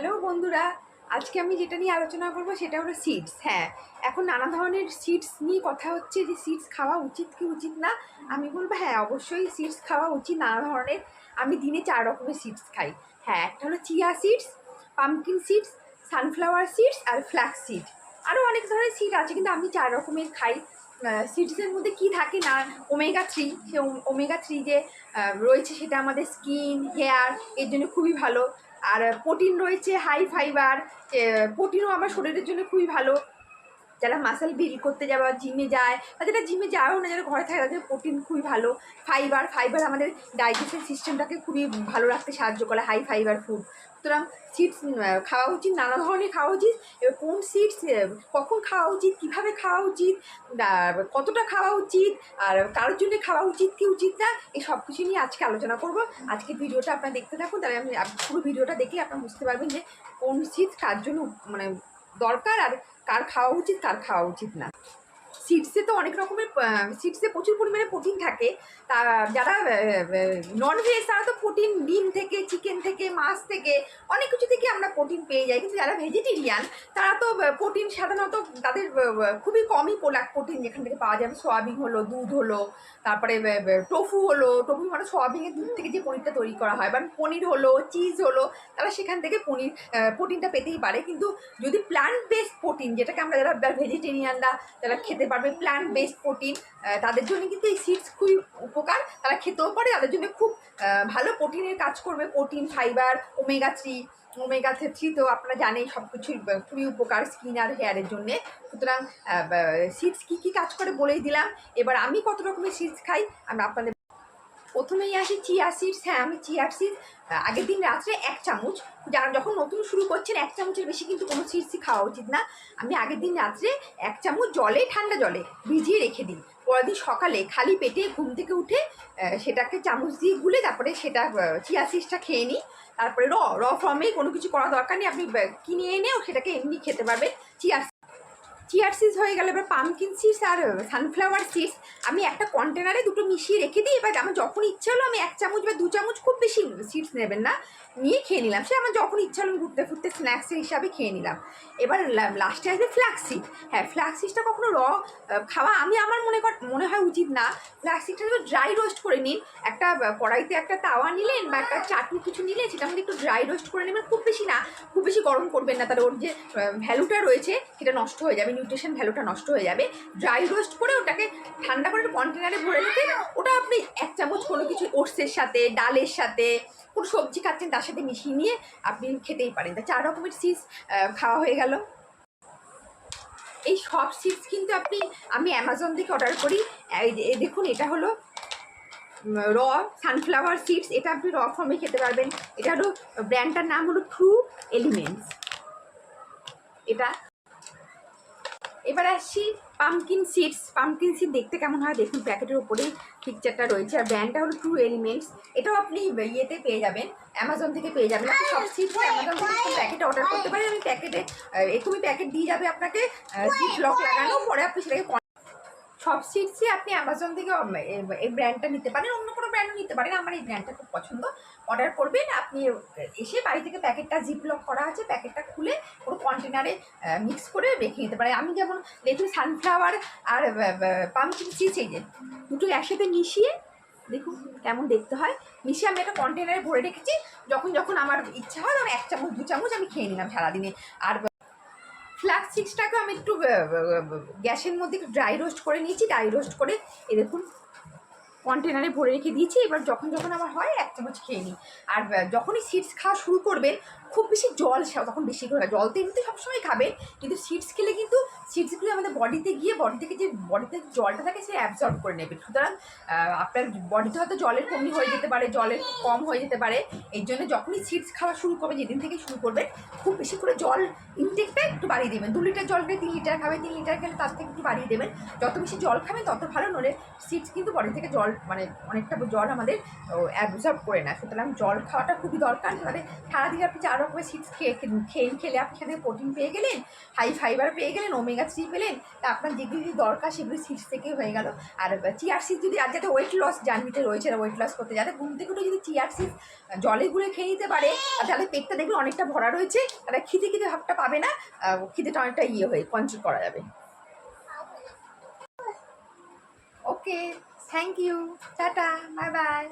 Hello বন্ধুরা, আজকে আমি যেটা নিয়ে আলোচনা করব সেটা হলো সিডস হ্যাঁ এখন নানা ধরনের সিডস নিয়ে কথা হচ্ছে যে সিডস খাওয়া উচিত কি উচিত না? আমি বলব হ্যাঁ অবশ্যই সিডস খাওয়া উচিত নানা ধরনের। আমি দিনে চার রকমের সিডস খাই। হ্যাঁ একটা হলো chia seeds pumpkin seeds sunflower seeds আর ফ্ল্যাক্স সিড আরও অনেক ধরনের সিড আছে, কিন্তু আমি চার রকমের খাই। সিডসের মধ্যে কি থাকে না? ওমেগা থ্রি সে ওমেগা থ্রি যে রয়েছে সেটা আমাদের স্কিন হেয়ার এর জন্য খুবই ভালো। আর প্রোটিন রয়েছে হাই ফাইবার প্রোটিনও আমার শরীরের জন্য খুবই ভালো। যারা মাসেল বিল্ড করতে যাওয়া জিমে যায়, বা যারা জিমে যাওয়াও না যারা ঘরে থাকে তাদের প্রোটিন খুবই ভালো। ফাইবার ফাইবার আমাদের ডাইজেশন সিস্টেমটাকে খুবই ভালো রাখতে সাহায্য করে হাই ফাইবার ফুড সুতরাং সিডস খাওয়া উচিত, নানা ধরনের খাওয়া উচিত। এবার কোন সিডস কখন খাওয়া উচিত, কীভাবে খাওয়া উচিত কতটা খাওয়া উচিত, আর কারোর জন্য খাওয়া উচিত, কি উচিত না, এই সব কিছু নিয়ে আজকে আলোচনা করব। আজকে ভিডিওটা আপনারা দেখতে থাকুন, তাহলে আমি পুরো ভিডিওটা দেখে আপনারা বুঝতে পারবেন যে কোন সিড কার জন্য মানে দরকার আর কার খাওয়া উচিত কার খাওয়া উচিত না। সিডসে তো অনেক রকমের সিডসে প্রচুর পরিমাণে প্রোটিন থাকে। তা, যারা ননভেজ তারা তো প্রোটিন ডিম থেকে চিকেন থেকে, মাছ থেকে, অনেক কিছু থেকে আমরা প্রোটিন পেয়ে যাই। কিন্তু যারা ভেজিটেরিয়ান তারা তো প্রোটিন সাধারণত তাদের খুবই কমই পোলাক প্রোটিন যেখান থেকে পাওয়া যাবে সোয়াবিন হলো, দুধ হলো, তারপরে টোফু হলো। টোফু মানে সোয়াবিনের দুধ থেকে যে পনিরটা তৈরি করা হয়, বা পনির হলো চিজ হলো, তারা সেখান থেকে পনির প্রোটিনটা পেতেই পারে। কিন্তু যদি প্ল্যান্ট বেসড প্রোটিন যেটাকে আমরা যারা ভেজিটেরিয়ানরা যারা খেতে পারবে প্ল্যান্ট বেসড প্রোটিন তাদের জন্য কিন্তু এই সিডস খুবই উপকার। তারা খেতেও পারে, তাদের জন্য খুব ভালো প্রোটিনের কাজ করবে। Protein fibre omega three omega three তো আপনারা জানেন সব কিছুই খুবই উপকার স্কিন আর হেয়ারের জন্যে। সুতরাং সিডস কী কী কাজ করে বলেই দিলাম। এবার আমি কত রকমের সিডস খাই, আমি আপনাদের প্রথমেই আসি চিয়া সিডস হ্যাঁ আমি চিয়া সিডস আগের দিন রাত্রে এক চামচ। যারা যখন নতুন শুরু করছেন, এক চামচের বেশি কিন্তু কোনো সিডসই খাওয়া উচিত না। আমি আগের দিন রাত্রে এক চামচ জলে, ঠান্ডা জলে ভিজিয়ে রেখে দিই। পরের দিন সকালে খালি পেটে ঘুম থেকে উঠে সেটাকে চামচ দিয়ে গুলে তারপরে সেটা চিয়া সিডসটা খেয়ে নিই। তারপরে র র ফর্মে কোনো কিছু করা দরকার নেই। আপনি কিনে এনেও সেটাকে এমনি খেতে পারবেন। চিয়া চিয়ার সিডস হয়ে গেলে, এবার পামকিন সিডস আর সানফ্লাওয়ার সিডস আমি একটা কন্টেনারে দুটো মিশিয়ে রেখে দিই, এবার আমার যখন ইচ্ছা হলো আমি এক চামচ বা দু চামচ খুব বেশি সিডস নেবেন না, নিয়ে খেয়ে নিলাম। সে আমার যখন ইচ্ছা হলো ঘুরতে ফুরতে স্ন্যাক্সের হিসাবে খেয়ে নিলাম। এবার লাস্টে আসবে ফ্ল্যাক্স সিড হ্যাঁ ফ্ল্যাক্স সিডসটা কখনো র খাওয়া আমি আমার মনে কর, মনে হয় উচিত না। ফ্ল্যাক্স সিডটা যদি ড্রাই রোস্ট করে নিন। একটা কড়াইতে একটা তাওয়া নিলেন বা একটা চাটনি কিছু নিলেন সেটা মধ্যে একটু ড্রাই রোস্ট করে নেবেন। খুব বেশি না, খুব বেশি গরম করবেন না, তাহলে ওর যে ভ্যালুটা রয়েছে, সেটা নষ্ট হয়ে যাবে। নিউট্রিশন ভ্যালুটা নষ্ট হয়ে যাবে। ড্রাই রোস্ট করে ওটাকে ঠান্ডা করে কন্টেনারে ভরে রেখে ওটা আপনি এক চামচ কোনো কিছু ওটসের সাথে, ডালের সাথে, কোনো সবজি খাচ্ছেন তার সাথে মিশিয়ে নিয়ে আপনি খেতেই পারেন। তা চার রকমের সিস খাওয়া হয়ে গেল। এই সব সিডস কিন্তু আপনি, আমি অ্যামাজন থেকে অর্ডার করি। দেখুন, এটা হলো র সানফ্লাওয়ার সিডস এটা আপনি র ফর্মে খেতে পারবেন। এটা হলো ব্র্যান্ডটার নাম হলো ট্রু এলিমেন্টস এটা এবার আসছি পামকিন সিডস পামকিন সিড দেখতে কেমন হয় দেখুন প্যাকেটের উপরেই পিকচারটা রয়েছে। আর ব্র্যান্ডটা হলো ট্রু এলিমেন্টস এটাও আপনি ইয়েতে পেয়ে যাবেন অ্যামাজন থেকে পেয়ে যাবেন। আপনি সব সিড অ্যামাজন থেকে প্যাকেটে অর্ডার করতে পারেন। আমি প্যাকেটে এরকমই প্যাকেট দিয়ে যাবে আপনাকে সিড লক লাগানো। পরে আপনি সেটাকে সব সিটসই আপনি অ্যামাজন থেকে এই ব্র্যান্ডটা নিতে পারেন। অন্য কোনো ব্র্যান্ডও নিতে পারেন। আমার এই ব্র্যান্ডটা খুব পছন্দ। অর্ডার করবেন, আপনি এসে বাড়ি থেকে প্যাকেটটা জিপ লক করা আছে, প্যাকেটটা খুলে পুরো কন্টেনারে মিক্স করে রেখে নিতে পারেন। আমি যেমন দেখুন সানফ্লাওয়ার আর পাম্পকিন সিডস এই যে দুটো একসাথে মিশিয়ে দেখুন কেমন দেখতে হয়। মিশিয়ে আমি একটা কন্টেনারে ভরে রেখেছি। যখন যখন আমার ইচ্ছা হয়, তখন এক চামচ, দু চামচ আমি খেয়ে নিলাম সারাদিনে। আর ফ্ল্যাক্স সিক্সটাকে আমি একটু গ্যাসের মধ্যে একটু ড্রাই রোস্ট করে নিয়েছি ড্রাই রোস্ট করে এ দেখুন কন্টেনারে ভরে রেখে দিয়েছি। এবার যখন যখন আমার হয়, এক চামচ খেয়ে নিই। আর যখনই সিডস খাওয়া শুরু করবেন, খুব বেশি জল তখন বেশি করে জল তো এমনিতে সবসময় খাবেন, কিন্তু সিডস খেলে কিন্তু সিডসগুলো আমাদের বডিতে গিয়ে বডি থেকে যে, বডিতে জলটা থাকে সে অ্যাবজর্ব করে নেবে সুতরাং আপনার বডিতে হয়তো জলের কমি হয়ে যেতে পারে, জলের কম হয়ে যেতে পারে। এই জন্য যখনই সিডস খাওয়া শুরু করবেন, যেদিন থেকে শুরু করবেন, খুব বেশি করে জল ইনটেকটা বাড়িয়ে দেবেন। দু লিটার জল খেলে তিন লিটার খাবেন তিন লিটার খেলে তার থেকে একটু বাড়িয়ে দেবেন। যত বেশি জল খাবেন তত ভালো নলে সিডস কিন্তু বডি থেকে জল মানে অনেকটা জল আমাদের অ্যাবজর্ব করে না সুতরাং জল খাওয়াটা খুবই দরকার। মানে সারাদিন আপনি চার রকমের সিডস খেয়ে খেয়ে খেলে আপনি সেখানে প্রোটিন পেয়ে গেলেন হাই ফাইবার পেয়ে গেলেন ওমেগা থ্রি পেলেন, তা আপনার যেগুলি দরকার সেগুলি সিডস থেকে হয়ে গেল। আর চিয়ার সিড যদি আর যাতে ওয়েট লস জার্নিতে রয়েছে ওয়েট লস করতে যাতে ঘুম থেকে উঠে যদি চিয়ার সিড জলে গুলে খেয়ে নিতে পারে, তাহলে পেটটা দেখবে অনেকটা ভরা রয়েছে তাহলে খিদে খিদে ভাবটা পাবে না। খিদেটা অনেকটা ইয়ে হয়ে কন্ট্রোল করা যাবে। Okay thank you tata bye bye